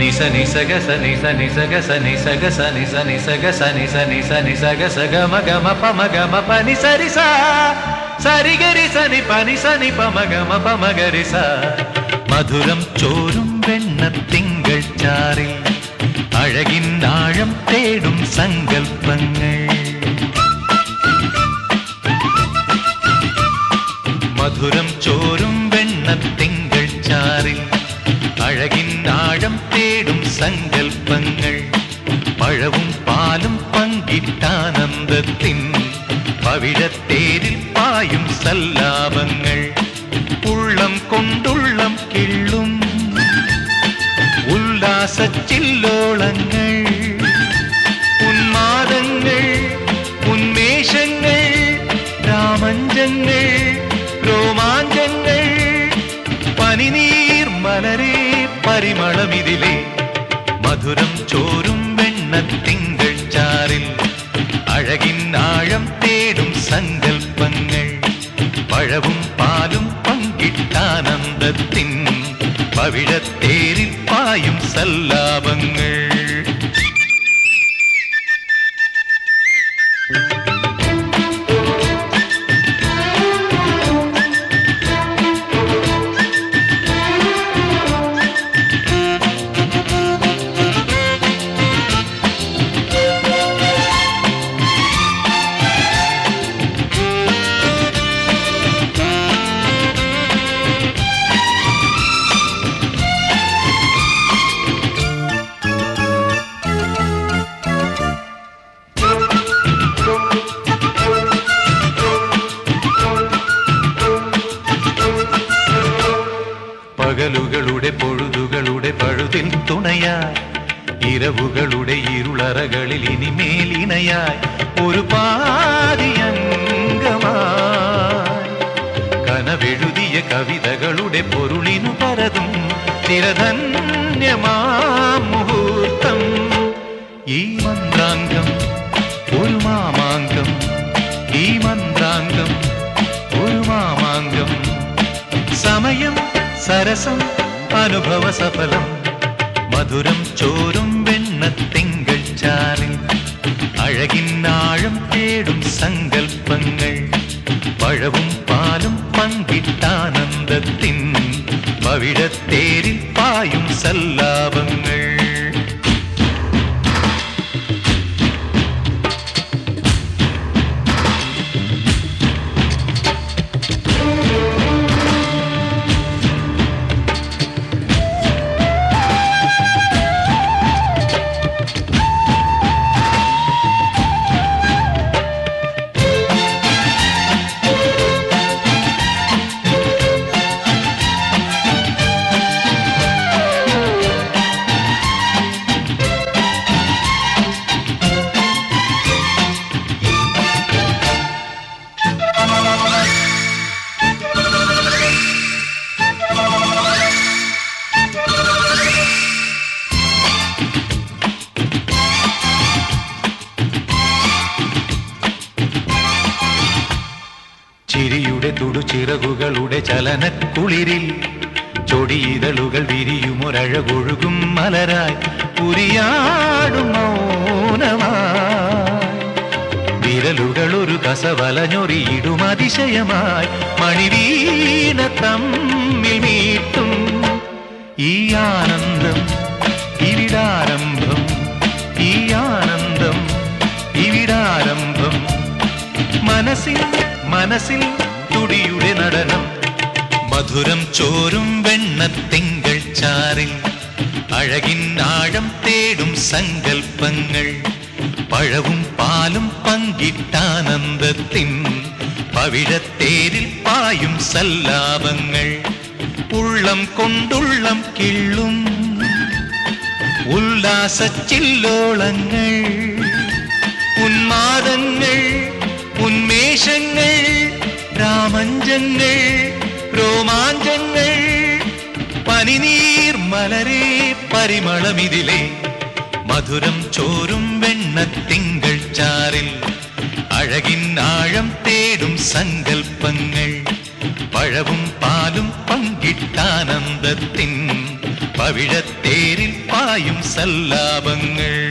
నిస నిసగ స నిస నిసగ స నిసగ స నిస నిసగ స నిస నిస నిసగ స గమ గమ ప మ గమ ప ని సరి స సరిగరి స ని ప ని స ని ప మ గమ ప మ గరి స மதுரம் சோறும் வெண்ண திங்கள் சாரில் அழகின் ஆழம் தேடும் சங்கல்பங்கள் மதுரம் சோறும் வெண்ண திங்கள் சாரில் அழகின் സങ്കൽപ്പങ്ങൾ പഴവും പാലും പങ്കിട്ടാനന്ദത്തിൻ പവിഴത്തേരിൽ പായും സല്ലാപങ്ങൾ ഉള്ളം കൊണ്ടുള്ളം കിള്ളും ഉല്ലാസച്ചില്ലോളങ്ങൾ ഉന്മാദങ്ങൾ ഉന്മേഷങ്ങൾ രാമഞ്ചങ്ങൾ രോമാഞ്ചങ്ങൾ പനിനീർ മലരേ പരിമളമിതിലെ மதுரம் சோறும் வெண்ண திங்கள் சாரில். அழகின் ஆழம் தேடும் சங்கல்பங்கள். பழவும் பாலும் பங்கிட்டானந்தத்தின் பவிழத்தேரில் பாயும் சல்லாபங்கள். പകലുകളുടെ പൊഴുതുകളുടെ പഴുതിൽ തുണയായി. ഇരവുകളുടെ ഇരുളറകളിൽ ഇനിമേൽ ഇണയായി ഒരു പാതിയംഗമായി കനവെഴുതിയ കവിതകളുടെ പൊരുളിനു പരതും ചിരധന്യമാം മുഹൂർത്തം. ഈ മന്ത്രാംഗം ഒരു മാമാങ്കം ഈ മന്ത്രാംഗം ഒരു മാമാങ്കം സമയം சரசம் அனுபவ சபலம் மதுரம் சோறும் வெண்ண திங்கள் சாலை அழகின் ஆழம் தேடும் சங்கல்பங்கள் பழவும் பாலும் பங்கிட்டானந்தத்தின் பவிழத்தேரில் பாயும் சல்லாபங்கள். തുടുചിറകുകളുടെ ചലനക്കുളിരിൽ ചൊടിയിതളുകൾ വിരിയുമൊരഴകൊഴുകും മലരായി പുരിയാടും മൗനമായി. വിരലുകളൊരു കസവലഞ്ഞൊറിയിടും അതിശയമായി. മണിവീണ തമ്മിൽ മീട്ടും ഈ ആനന്ദം ഇവിടാരംഭം ഈ ആനന്ദം ഇവിടാരംഭം. മനസ്സിൽ മനസ്സിൽ തുടിയുടെ നടനം മധുരം ചോരും വെണ്ണത്തിങ്കൾ ചാറിൽ അഴകിൻ ആഴം തേടും സങ്കൽപ്പങ്ങൾ പഴവും പാലും പങ്കിട്ടാനന്ദത്തിൻ പവിഴത്തേരിൽ പായും സല്ലാപങ്ങൾ ഉള്ളം കൊണ്ടുള്ളം കിള്ളും ഉല്ലാസച്ചില്ലോളങ്ങൾ ഉന്മാദങ്ങൾ ഉന്മേഷങ്ങൾ ரோமஞ்சங்கள் ரோமாஞ்சங்கள் பனிநீர் மலரே பரிமளமிதிலே. மதுரம் சோறும் வெண்ண திங்கள் சாரில் அழகின் ஆழம் தேடும் சங்கல்பங்கள். பழவும் பாலும் பங்கிட்டானந்தத்தின் பவிழத்தேரில் பாயும் சல்லாபங்கள்.